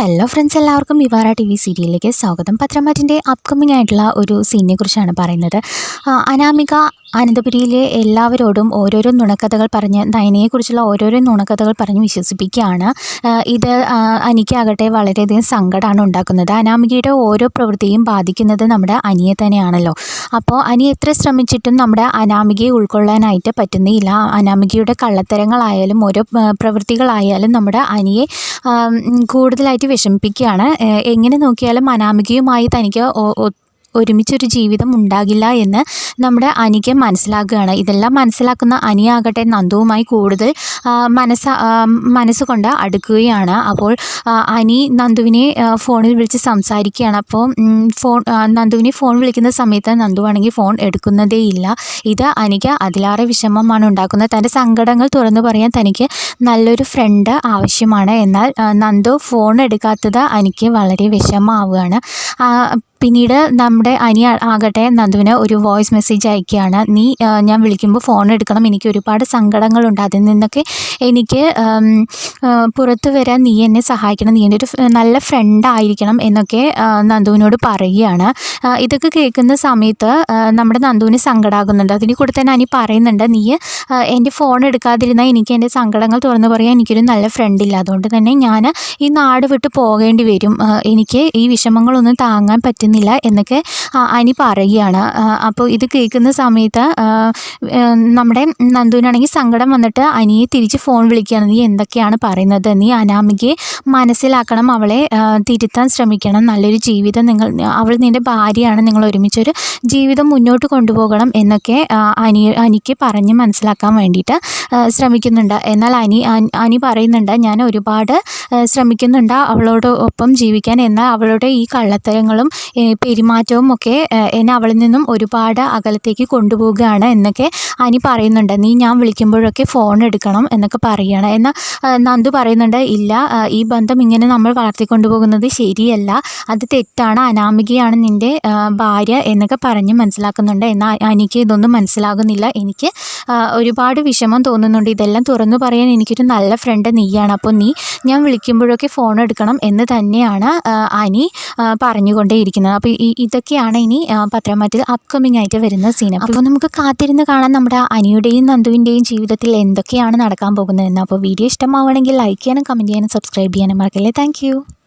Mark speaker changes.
Speaker 1: Hello friends എല്ലാവർക്കും വിവാറ T V സീരിയലിലേക്ക് സ്വാഗതം. പത്രമാറ്റിന്റെ അപ്കമ്മിംഗ് ആയിട്ടുള്ള ഒരു സീനിനെ കുറിച്ചാണ് പറയുന്നത്. അനാമിക അനന്തപുരിയിലെ എല്ലാവരോടും ഓരോരോ നുണക്കഥകൾ പറഞ്ഞ് നയനയെക്കുറിച്ചുള്ള ഓരോരോ നുണക്കഥകൾ പറഞ്ഞ് വിശ്വസിപ്പിക്കുകയാണ്. ഇത് അനിക്കാകട്ടെ വളരെയധികം സങ്കടമാണ് ഉണ്ടാക്കുന്നത്. അനാമികയുടെ ഓരോ പ്രവൃത്തിയും ബാധിക്കുന്നത് നമ്മുടെ അനിയെ തന്നെയാണല്ലോ. അപ്പോൾ അനി എത്ര ശ്രമിച്ചിട്ടും നമ്മുടെ അനാമികയെ ഉൾക്കൊള്ളാനായിട്ട് പറ്റുന്നില്ല അനാമികയുടെ കള്ളത്തരങ്ങളായാലും ഓരോ പ്രവൃത്തികളായാലും നമ്മുടെ അനിയെ കൂടുതലായിട്ട് വിഷമിപ്പിക്കുകയാണ്. എങ്ങനെ നോക്കിയാലും അനാമികയുമായി തനിക്ക് ഒരുമിച്ചൊരു ജീവിതം ഉണ്ടാകില്ല എന്ന് നമ്മുടെ അനിക്ക് മനസ്സിലാക്കുകയാണ് ഇതെല്ലാം മനസ്സിലാക്കുന്ന അനിയാകട്ടെ നന്ദുവുമായി കൂടുതൽ മനസ്സ മനസ്സുകൊണ്ട് അടുക്കുകയാണ്. അപ്പോൾ അനി നന്ദുവിനെ ഫോണിൽ വിളിച്ച് സംസാരിക്കുകയാണ്. അപ്പോൾ ഫോൺ നന്ദുവിനെ ഫോൺ വിളിക്കുന്ന സമയത്ത് നന്ദു ആണെങ്കിൽ ഫോൺ എടുക്കുന്നതേയില്ല. ഇത് അനിക്ക് അതിലേറെ വിഷമമാണ് ഉണ്ടാക്കുന്നത്. തന്റെ സങ്കടങ്ങൾ തുറന്നു പറയാൻ തനിക്ക് നല്ലൊരു ഫ്രണ്ട് ആവശ്യമാണ്. എന്നാൽ നന്ദു ഫോൺ എടുക്കാത്തത് എനിക്ക് വളരെ വിഷമമാവുകയാണ്. പിന്നീട് നമ്മുടെ അനി ആകട്ടെ നന്ദുവിന് ഒരു വോയിസ് മെസ്സേജ് അയക്കുകയാണ്. നീ ഞാൻ വിളിക്കുമ്പോൾ ഫോൺ എടുക്കണം. എനിക്ക് ഒരുപാട് സങ്കടങ്ങളുണ്ട്. അതിൽ നിന്നൊക്കെ എനിക്ക് പുറത്തു വരാൻ നീ എന്നെ സഹായിക്കണം. നീ എന്റെ ഒരു നല്ല ഫ്രണ്ട് ആയിരിക്കണം എന്നൊക്കെ നന്ദുവിനോട് പറയുകയാണ്. ഇതൊക്കെ കേൾക്കുന്ന സമയത്ത് നമ്മുടെ നന്ദുവിന് സങ്കടമാകുന്നുണ്ട് അതിന് കൂടെ തന്നെ അനി പറയുന്നുണ്ട് നീ എന്റെ ഫോൺ എടുക്കാതിരുന്നാൽ എനിക്ക് എന്റെ സങ്കടങ്ങൾ തുറന്നു പറയാൻ എനിക്കൊരു നല്ല ഫ്രണ്ട് ഇല്ല. അതുകൊണ്ട് തന്നെ ഞാൻ ഈ നാട് വിട്ട് പോകേണ്ടി വരും. എനിക്ക് ഈ വിഷമങ്ങളൊന്നും താങ്ങാൻ പറ്റുന്നില്ല എന്നൊക്കെ അനി പറയുകയാണ്. അപ്പോൾ ഇത് കേൾക്കുന്ന സമയത്ത് നമ്മുടെ നന്ദുവിനാണെങ്കിൽ സങ്കടം വന്നിട്ട് അനിയെ തിരിച്ച് ഫോൺ വിളിക്കുകയാണ്. നീ എന്തൊക്കെയാണ് പറയുന്നത്? നീ അനാമികയെ മനസ്സിലാക്കണം. അവളെ തിരുത്താൻ ശ്രമിക്കണം. നല്ലൊരു ജീവിതം നിങ്ങൾ അവൾ നിന്റെ ഭാര്യയാണ്. നിങ്ങൾ ഒരുമിച്ചൊരു ജീവിതം മുന്നോട്ട് കൊണ്ടുപോകണം എന്നൊക്കെ അനി അനിക്ക് പറഞ്ഞ് മനസ്സിലാക്കാൻ വേണ്ടിയിട്ട് ശ്രമിക്കുന്നുണ്ട്. എന്നാൽ അനി അനി- പറയുന്നുണ്ട് ഞാൻ ഒരുപാട് ശ്രമിക്കുന്നുണ്ട് അവളോട് ഒപ്പം ജീവിക്കാൻ. എന്നാൽ അവളുടെ ഈ കള്ളത്തരങ്ങളും പെരുമാറ്റവും ഒക്കെ എന്നെ അവളിൽ നിന്നും ഒരുപാട് അകലത്തേക്ക് കൊണ്ടുപോവുകയാണ് എന്നൊക്കെ അനി പറയുന്നുണ്ട്. നീ ഞാൻ വിളിക്കുമ്പോഴൊക്കെ ഫോൺ എടുക്കണം എന്നൊക്കെ പറയുകയാണ് എന്നാൽ നന്ദു പറയുന്നുണ്ട് ഇല്ല ഈ ബന്ധം ഇങ്ങനെ നമ്മൾ വളർത്തിക്കൊണ്ടുപോകുന്നത് ശരിയല്ല. അത് തെറ്റാണ് അനാമികയാണ് നിന്റെ ഭാര്യ എന്നൊക്കെ പറഞ്ഞ് മനസ്സിലാക്കുന്നുണ്ട്. എന്നാൽ എനിക്ക് ഇതൊന്നും മനസ്സിലാകുന്നില്ല. എനിക്ക് ഒരുപാട് വിഷമം തോന്നുന്നുണ്ട്. ഇതെല്ലാം തുറന്നു പറയാൻ എനിക്കൊരു നല്ല ഫ്രണ്ട് നീയാണ്. അപ്പോൾ നീ ഞാൻ വിളിക്കുമ്പോഴൊക്കെ ഫോൺ എടുക്കണം എന്ന് തന്നെയാണ് അനി ആ, പറഞ്ഞുകൊണ്ടേയിരിക്കുന്നത് അപ്പോൾ ഈ ഇതൊക്കെയാണ് ഇനി പത്രമാറ്റിൽ അപ്കമിങ് ആയിട്ട് വരുന്ന സീൻ അപ്പോൾ നമുക്ക് കാത്തിരുന്ന് കാണാൻ നമ്മുടെ അനിയുടെയും നന്ദുവിന്റെയും ജീവിതത്തിൽ എന്തൊക്കെയാണ് നടക്കാൻ പോകുന്നതെന്ന്. അപ്പോൾ വീഡിയോ ഇഷ്ടമാവുകയാണെങ്കിൽ ലൈക്ക് ചെയ്യാനും കമന്റ് ചെയ്യാനും സബ്സ്ക്രൈബ് ചെയ്യാനും മറക്കല്ലേ. താങ്ക്